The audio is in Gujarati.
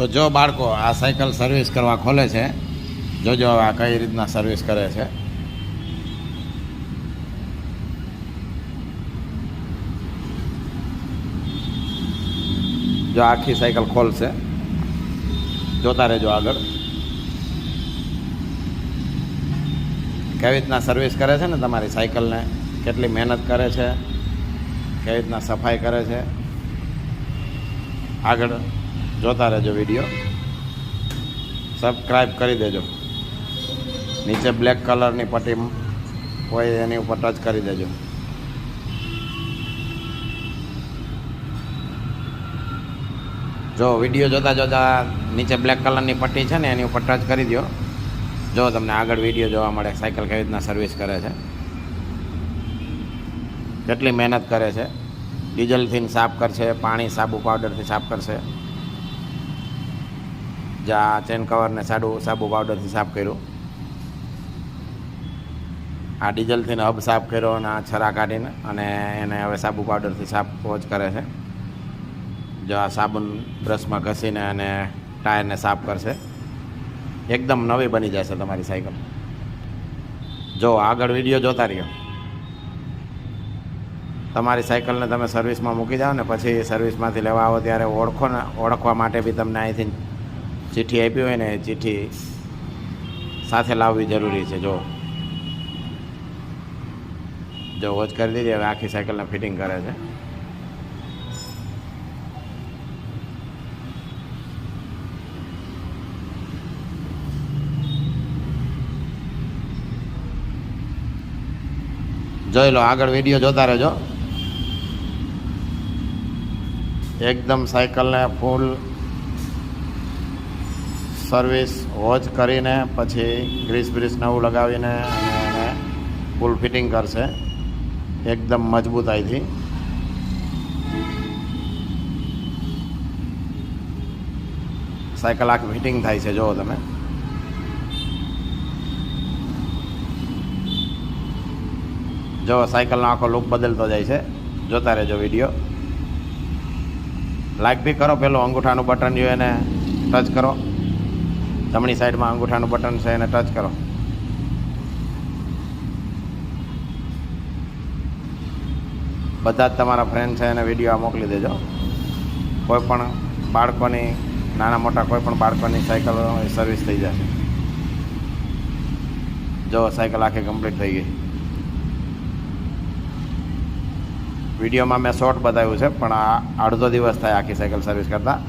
તો જો બાળકો આ સાયકલ સર્વિસ કરવા ખોલે છે, જોજો આ કઈ રીતના સર્વિસ કરે છે. જો આખી સાયકલ ખોલશે, જોતા રહેજો આગળ. કેવી રીતના સર્વિસ કરે છે ને તમારી સાયકલને, કેટલી મહેનત કરે છે, કેવી રીતના સફાઈ કરે છે. આગળ. જોતા રહેજો વીડિયો સબસ્ક્રાઈબ કરી દેજો. નીચે બ્લેક કલરની પટ્ટી હોય એની ઉપર ટચ કરી દેજો. જો વીડિયો જોતા જોતા નીચે બ્લેક કલરની પટ્ટી છે ને, એની ઉપર ટચ કરી દો જો તમને આગળ વીડિયો જોવા મળે સાયકલ કેવી રીતના સર્વિસ કરે છે. કેટલી મહેનત કરે છે. ડીઝલથી સાફ કરશે, પાણી સાબુ પાવડરથી સાફ કરશે. જ્યાં ચેન કવરને સાડુ, સાબુ પાવડરથી સાફ કર્યું. આ ડીઝલથી હબ સાફ કર્યો અને આ છરા કાઢીને અને એને હવે સાબુ પાવડરથી સાફ પહોંચ કરે છે. જો આ સાબુન બ્રશમાં ઘસીને અને ટાયરને સાફ કરશે. એકદમ નવી બની જશે તમારી સાયકલ. જો આગળ વીડિયો જોતા રહ્યો. તમારી સાયકલને તમે સર્વિસમાં મૂકી જાઓ ને પછી સર્વિસમાંથી લેવા આવો ત્યારે ઓળખો ને, ઓળખવા માટે બી તમને અહીંથી ચિઠ્ઠી આપી હોય ને, એ ચિઠ્ઠી સાથે લાવવી જરૂરી છે, જો. જો વોચ કરી દીધી હવે આખી સાયકલને ફિટિંગ કરે છે. જોઈ લો, આગળ વીડિયો જોતા રહેજો. એકદમ સાયકલને ફૂલ સર્વિસ વોચ કરીને પછી ગ્રીસ બ્રીસ નવું લગાવીને અને એને ફૂલ ફિટિંગ કરશે. એકદમ મજબૂતાઈથી સાયકલ આખી ફિટિંગ થાય છે જુઓ તમે. જો સાયકલનો આખો લુક બદલતો જાય છે. જોતા રહેજો વીડિયો લાઈક બી કરો, પેલું અંગૂઠાનું બટન જો એને ટચ કરો. જમણી સાઈડમાં અંગૂઠાનું બટન છે એને ટચ કરો. બધા જ તમારા ફ્રેન્ડ છે એને વીડિયો મોકલી દેજો. કોઈ પણ બાળકોની, નાના મોટા કોઈ પણ બાળકોની સાયકલ સર્વિસ થઈ જશે. જો સાયકલ આખી કમ્પ્લીટ થઈ ગઈ. વિડીયોમાં મેં શોર્ટ બતાવ્યું છે, પણ આ અડધો દિવસ થાય આખી સાયકલ સર્વિસ કરતાં.